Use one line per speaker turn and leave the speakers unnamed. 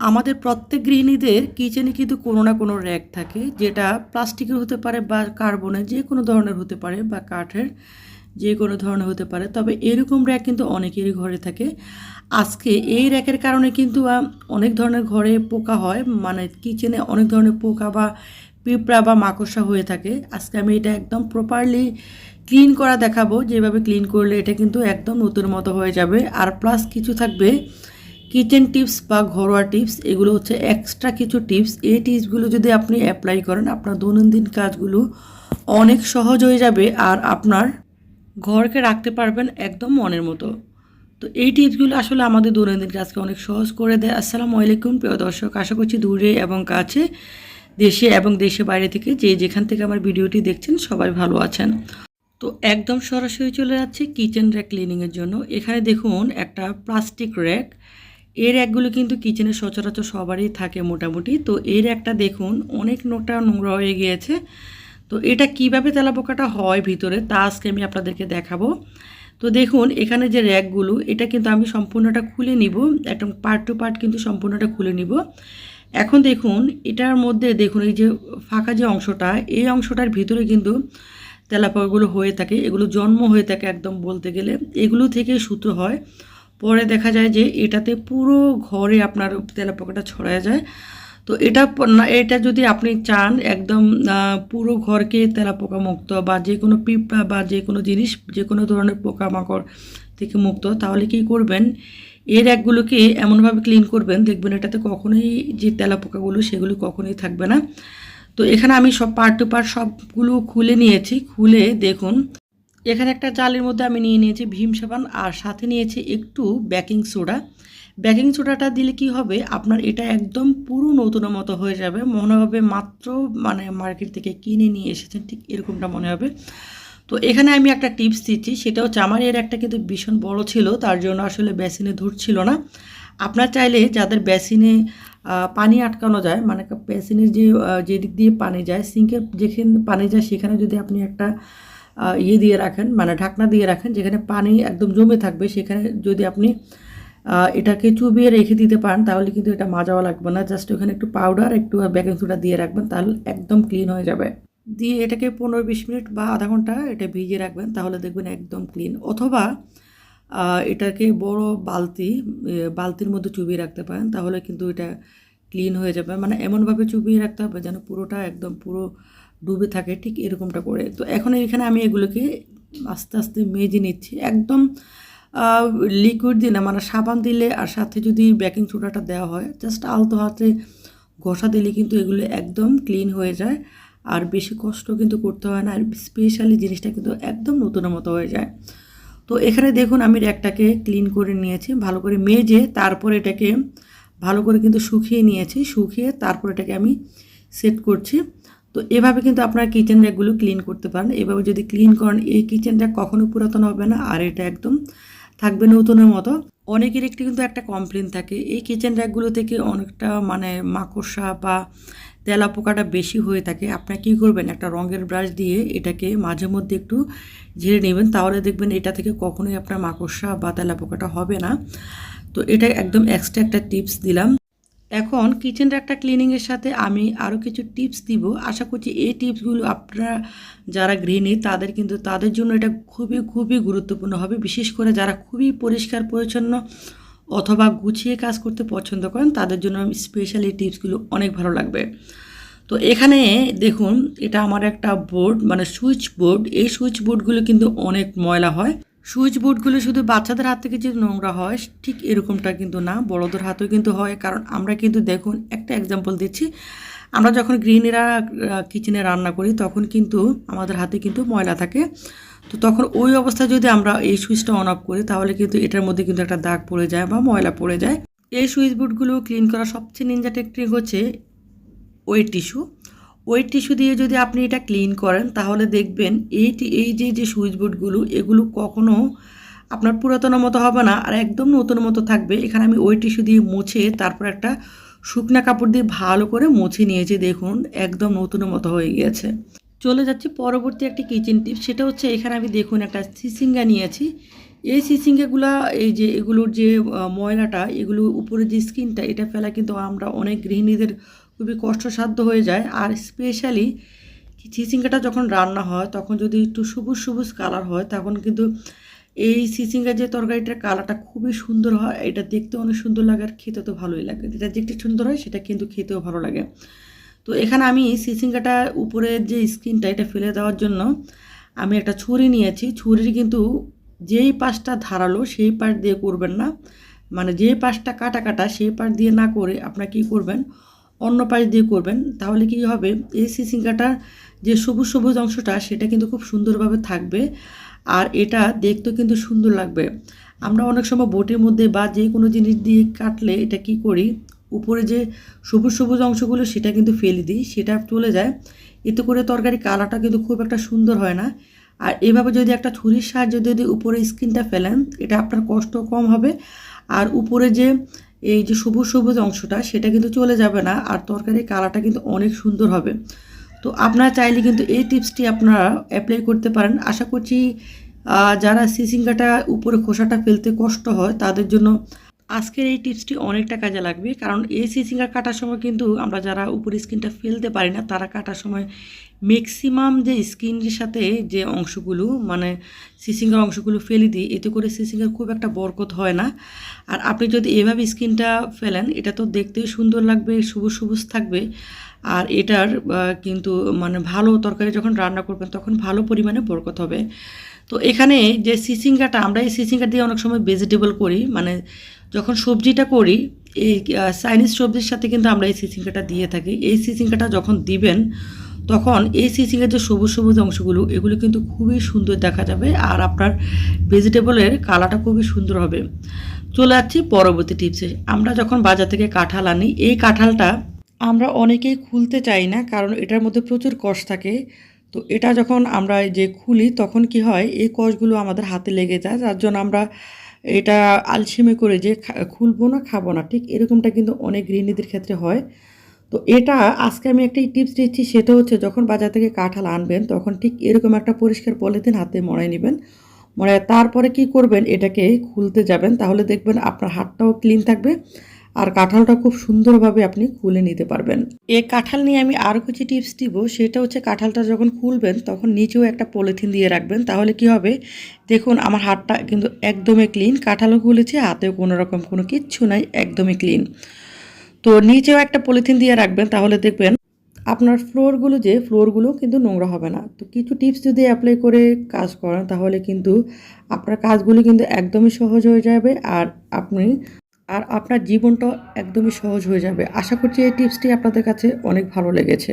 আমাদের প্রত্যেক গৃহিণীদের কিচেনে কিন্তু কোনো না কোনো র্যাক থাকে, যেটা প্লাস্টিকের হতে পারে বা কার্বনের যে কোনো ধরনের হতে পারে বা কাঠের যে কোনো ধরনের হতে পারে, তবে এরকম র্যাক কিন্তু অনেকেরই ঘরে থাকে। আজকে এই র্যাকের কারণে কিন্তু অনেক ধরনের ঘরে পোকা হয় মানে কিচেনে অনেক ধরনের পোকা বা পিঁপড়া বা মাকড়সা হয়ে থাকে। আজকে আমি এটা একদম প্রপারলি ক্লিন করা দেখাবো, যেভাবে ক্লিন করলে এটা কিন্তু একদম নতুন মতো হয়ে যাবে। আর প্লাস কিছু থাকবে কিচেন টিপস বা ঘরোয়া টিপস, এগুলো হচ্ছে এক্সট্রা কিছু টিপস। এই টিপসগুলো যদি আপনি অ্যাপ্লাই করেন, আপনার দৈনন্দিন কাজগুলো অনেক সহজ হয়ে যাবে আর আপনার ঘরকে রাখতে পারবেন একদম মনের মতো। তো এই টিপসগুলো আসলে আমাদের দৈনন্দিন কাজকে অনেক সহজ করে দেয়। আসসালামু আলাইকুম, প্রিয় দর্শক, আশা করছি দূরে এবং কাছে দেশে এবং দেশে বাইরে থেকে যে যেখান থেকে আমার ভিডিওটি দেখছেন, সবাই ভালো আছেন। তো একদম সরাসরি চলে যাচ্ছে কিচেন র্যাক ক্লিনিংয়ের জন্য। এখানে দেখুন একটা প্লাস্টিক র্যাক। এই র্যাকগুলো কিন্তু কিচেনে সচরাচর সবারই থাকে মোটামুটি। তো এই র্যাকটা দেখুন, অনেক নোটা নোংরা হয়ে গিয়েছে। তো এটা কীভাবে তেলাপোকাটা হয় ভিতরে, তা আজকে আমি আপনাদেরকে দেখাবো। তো দেখুন, এখানে যে র্যাকগুলো, এটা কিন্তু আমি সম্পূর্ণটা খুলে নিব। একদম পার্ট টু পার্ট কিন্তু সম্পূর্ণটা খুলে নিব। এখন দেখুন, এটার মধ্যে দেখুন, এই যে ফাঁকা যে অংশটা, এই অংশটার ভিতরে কিন্তু তেলাপোকাগুলো হয়ে থাকে। এগুলো জন্ম হয়ে থাকে একদম বলতে গেলে। এগুলো থেকে সুতো হয় পরে দেখা যায় যে এটাতে পুরো ঘরে আপনার তেলাপোকাটা ছড়ায় যায়। তো এটা এটা যদি আপনি চান একদম পুরো ঘরকে তেলাপোকা মুক্ত বা যে কোনো পিঁপড়া বা যে কোনো জিনিস, যে কোনো ধরনের পোকামাকড় থেকে মুক্ত, তাহলে কি করবেন? এর একগুলোকে এমনভাবে ক্লিন করবেন, দেখবেন এটাতে কখনোই যে তেলাপোকাগুলো সেগুলো কখনোই থাকবে না। তো এখানে আমি সব পার্ট টু পার্ট সবগুলো খুলে নিয়েছি। খুলে দেখুন এখানে একটা জালের মধ্যে আমি নিয়ে নিয়েছি ভীম সাবান, আর সাথে নিয়েছি একটু বেকিং সোডা। বেকিং সোডাটা দিলে কি হবে? আপনার এটা একদম পুরো নতুনের মতো হয়ে যাবে। মনে হবে মাত্র মানে মার্কেট থেকে কিনে নিয়ে এসেছেন, ঠিক এরকমটা মনে হবে। তো এখানে আমি একটা টিপস দিচ্ছি, সেটা হচ্ছে আমার এর একটা কিন্তু ভীষণ বড় ছিল, তার জন্য আসলে বেসিনে ধরছিল না। আপনার চাইলে যাদের বেসিনে পানি আটকানো যায় মানে বেসিনের যে যেদিক দিয়ে পানি যায়, সিঙ্কের যেখানে পানি যায়, সেখানে যদি আপনি একটা ইয়ে দিয়ে রাখেন মানে ঢাকনা দিয়ে রাখেন, যেখানে পানি একদম জমে থাকবে, সেখানে যদি আপনি এটাকে চুবিয়ে রেখে দিতে পারেন, তাহলে কিন্তু এটা মাজাওয়া লাগবে না। জাস্ট ওখানে একটু পাউডার একটু বেকিং সোডা দিয়ে রাখবেন, তাহলে একদম ক্লিন হয়ে যাবে। দিয়ে এটাকে পনেরো বিশ মিনিট বা আধা ঘণ্টা এটা ভিজিয়ে রাখবেন, তাহলে দেখবেন একদম ক্লিন অথবা এটাকে বড় বালতি বালতির মধ্যে চুবিয়ে রাখতে পারেন, তাহলে কিন্তু এটা ক্লিন হয়ে যাবে। মানে এমনভাবে চুবিয়ে রাখতে হবে যেন পুরোটা একদম পুরো ডুবে থাকে, ঠিক এরকমটা করে। তো এখন এখানে আমি এগুলোকে আস্তে আস্তে মেজে নিচ্ছি। একদম লিকুইড দিয়ে না মানে সাবান দিলে আর সাথে যদি বেকিং সোডাটা দেওয়া হয় জাস্ট আলতো হাতে ঘষা দিলে কিন্তু এগুলো একদম ক্লিন হয়ে যায়। আর বেশি কষ্ট কিন্তু করতে হয় না, আর স্পেশালি জিনিসটা কিন্তু একদম নতুনের মতো হয়ে যায়। তো এখানে দেখুন, আমি র্যাকটাকে ক্লিন করে নিয়েছি, ভালো করে মেজে তারপর এটাকে ভালো করে কিন্তু শুকিয়ে নিয়েছি। শুকিয়ে তারপর এটাকে আমি সেট করছি। তো এভাবে কিন্তু আপনার কিচেন র্যাকগুলো ক্লিন করতে পারেন। এভাবে যদি ক্লিন করেন, এই কিচেন র্যাক কখনো পুরাতন হবে না, আর এটা একদম থাকবে নতুনের মতো। অনেকের একটি কিন্তু একটা কমপ্লেন থাকে, এই কিচেন র্যাকগুলো থেকে অনেকটা মানে মাকড়সা বা তেলা পোকাটা বেশি হয়ে থাকে। আপনারা কী করবেন, একটা রঙের ব্রাশ দিয়ে এটাকে মাঝে মধ্যে একটু ঝেড়ে নেবেন, তাহলে দেখবেন এটা থেকে কখনোই আপনার মাকড়সা বা তেলা পোকাটা হবে না। তো এটা একদম এক্সট্রা একটা টিপস দিলাম। এখন কিচেন র্যাকটা ক্লিনিংয়ের সাথে আমি আরও কিছু টিপস দিব। আশা করছি এই টিপসগুলো আপনারা যারা গৃহিণী তাদের কিন্তু তাদের জন্য এটা খুবই খুবই গুরুত্বপূর্ণ হবে। বিশেষ করে যারা খুবই পরিষ্কার, পরিচ্ছন্ন অথবা গুছিয়ে কাজ করতে পছন্দ করেন, তাদের জন্য স্পেশাল এই টিপসগুলো অনেক ভালো লাগবে। তো এখানে দেখুন, এটা আমার একটা বোর্ড মানে সুইচ বোর্ড এই সুইচ বোর্ডগুলো কিন্তু অনেক ময়লা হয়। সুইচ বোর্ডগুলো শুধু বাচ্চাদের হাত থেকে যে নোংরা হয়, ঠিক এরকমটা কিন্তু না, বড়দের হাতেও কিন্তু হয়। কারণ আমরা কিন্তু দেখুন, একটা এক্সাম্পল দিচ্ছি। আমরা যখন গৃহিণীরা কিচেনে রান্না করি, তখন কিন্তু আমাদের হাতে কিন্তু ময়লা থাকে। তো তখন ওই অবস্থায় যদি আমরা এই সুইচটা অন অফ করি, তাহলে কিন্তু এটার মধ্যে কিন্তু একটা দাগ পড়ে যায় বা ময়লা পড়ে যায়। এই সুইচ বোর্ডগুলো ক্লিন করা সবচেয়ে নিনজা টেকনিক হচ্ছে ওয়েট টিস্যু ওয়েট টিস্যু দিয়ে যদি আপনি এটা ক্লিন করেন, তাহলে দেখবেন এই এই যে যে সুইচ বোর্ডগুলো এগুলো কখনো আপনার পুরাতনের মতো হবে না আর একদম নতুন মতো থাকবে। এখানে আমি ওয়েট টিস্যু দিয়ে মুছে তারপর একটা শুকনা কাপড় দিয়ে ভালো করে মুছে নিয়েছি, দেখুন, একদম নতুনের মতো হয়ে গিয়েছে। চলে যাচ্ছি পরবর্তী একটি কিচেন টিপ সেটা হচ্ছে এখানে আমি দেখুন একটা সিসিঙ্গা নিয়েছি। এই সিসিঙ্গাগুলা এই যে, এগুলোর যে ময়লাটা, এগুলো উপরে যে স্কিনটা এটা ফেলা কিন্তু আমরা অনেক গৃহিণীদের খুবই কষ্টসাধ্য হয়ে যায়। আর স্পেশালি চিচিঙ্গাটা যখন রান্না হয়, তখন যদি একটু সবুজ সবুজ কালার হয়, তখন কিন্তু এই চিচিঙ্গার যে তরকারিটার কালারটা খুবই সুন্দর হয়, এটা দেখতে অনেক সুন্দর লাগে আর খেতে তো ভালোই লাগে। যেটা দেখতে সুন্দর হয়, সেটা কিন্তু খেতেও ভালো লাগে। তো এখানে আমি চিচিঙ্গাটা উপরের যে স্কিনটা, এটা ফেলে দেওয়ার জন্য আমি একটা ছুরি নিয়েছি। ছুরির কিন্তু যেই পাশটা ধারালো, সেই পাশ দিয়ে করবেন না। মানে যে পাশটা কাটা কাটা, সেই পাশ দিয়ে না করে আপনারা কী করবেন অন্য পাশ দিয়ে করবেন, তাহলে কি হবে? এই সিসিঙ্গাটার যে সবুজ সবুজ অংশটা, সেটা কিন্তু খুব সুন্দরভাবে থাকবে আর এটা দেখতেও কিন্তু সুন্দর লাগবে। আমরা অনেক সময় বোটের মধ্যে বা যে কোনো জিনিস দিয়ে কাটলে এটা কি করি? উপরে যে সবুজ সবুজ অংশগুলো, সেটা কিন্তু ফেলে দিই, সেটা চলে যায়। এতে করে তরকারি কালারটা কিন্তু খুব একটা সুন্দর হয় না। আর এভাবে যদি একটা ছুরির সাহায্যে যদি উপরে স্কিনটা ফেলেন, এটা আপনার কষ্ট কম হবে। আর উপরে যে এই যে সবুজ সবুজ অংশটা, সেটা কিন্তু চলে যাবে না, আর তরকারির কালারটা কিন্তু অনেক সুন্দর হবে। তো আপনারা চাইলে কিন্তু এই টিপসটি আপনারা অ্যাপ্লাই করতে পারেন। আশা করছি যারা সিসিঙ্গাটা উপরে খোসাটা ফেলতে কষ্ট হয়, তাদের জন্য আজকের এই টিপসটি অনেকটা কাজে লাগবে, কারণ এই সিসিঙ্গা কাটার সময় কিন্তু আমরা যারা উপরে স্কিনটা ফেলতে পারি না, তারা কাটার সময় ম্যাক্সিমাম যে স্কিনের সাথে যে অংশগুলো মানে সিসিঙ্গার অংশগুলো ফেলে দিই, এতে করে সিসিঙ্গার খুব একটা বরকত হয় না। আর আপনি যদি এভাবে স্কিনটা ফেলেন, এটা তো দেখতেও সুন্দর লাগবে সবুজ সবুজ থাকবে। আর এটার কিন্তু মানে ভালো তরকারি যখন রান্না করবেন, তখন ভালো পরিমাণে বরকত হবে। তো এখানে যে সিসিঙ্গাটা, আমরা এই সিসিঙ্গা দিয়ে অনেক সময় ভেজিটেবল করি মানে যখন সবজিটা করি, এই চাইনিজ সবজির সাথে কিন্তু আমরা এই সিসিঙ্গাটা দিয়ে থাকি। এই সিসিঙ্গাটা যখন দিবেন, তখন এই সিসিঙ্গের যে সবুজ সবুজ অংশগুলো, এগুলো কিন্তু খুবই সুন্দর দেখা যাবে আর আপনার ভেজিটেবলের কালারটা খুবই সুন্দর হবে। চলে যাচ্ছি পরবর্তী টিপসে। আমরা যখন বাজার থেকে কাঁঠাল আনি, এই কাঁঠালটা আমরা অনেকেই খুলতে চাই না, কারণ এটার মধ্যে প্রচুর কষ থাকে। তো এটা যখন আমরা যে খুলি, তখন কি হয়, এই কষগুলো আমাদের হাতে লেগে যায়, যার জন্য আমরা এটা আলসেমে করে যে খুলবো না, খাব না, ঠিক এরকমটা কিন্তু অনেক গৃহিণীদের ক্ষেত্রে হয়। তো এটা আজকে আমি একটা টিপস দিচ্ছি, সেটা হচ্ছে যখন বাজার থেকে কাঁঠাল আনবেন, তখন ঠিক এরকম একটা পরিষ্কার পলিথিন হাতে মড়াই নেবেন। মড়ায় তারপরে কি করবেন, এটাকে খুলতে যাবেন, তাহলে দেখবেন আপনার হাতটাও ক্লিন থাকবে। আর কাঁঠালটা খুব সুন্দরভাবে আপনি খুলে নিতে পারবেন। এই কাঁঠাল নিয়ে আমি আরও কিছু টিপস দিব, সেটা হচ্ছে কাঁঠালটা যখন খুলবেন, তখন নিচেও একটা পলিথিন দিয়ে রাখবেন, তাহলে কি হবে? দেখুন, আমার হাতটা কিন্তু একদমই ক্লিন কাঁঠালও খুলেছে, হাতেও কোনো রকম কোনো কিচ্ছু নাই, একদমই ক্লিন তো নিচেও একটা পলিথিন দিয়ে রাখবেন, তাহলে দেখবেন আপনার ফ্লোরগুলো যে, ফ্লোরগুলো কিন্তু নোংরা হবে না। তো কিছু টিপস যদি অ্যাপ্লাই করে কাজ করেন, তাহলে কিন্তু আপনার কাজগুলি কিন্তু একদমই সহজ হয়ে যাবে, আর আপনি আর আপনার জীবনটা একদমই সহজ হয়ে যাবে। আশা করছি এই টিপসটি আপনাদের কাছে অনেক ভালো লেগেছে।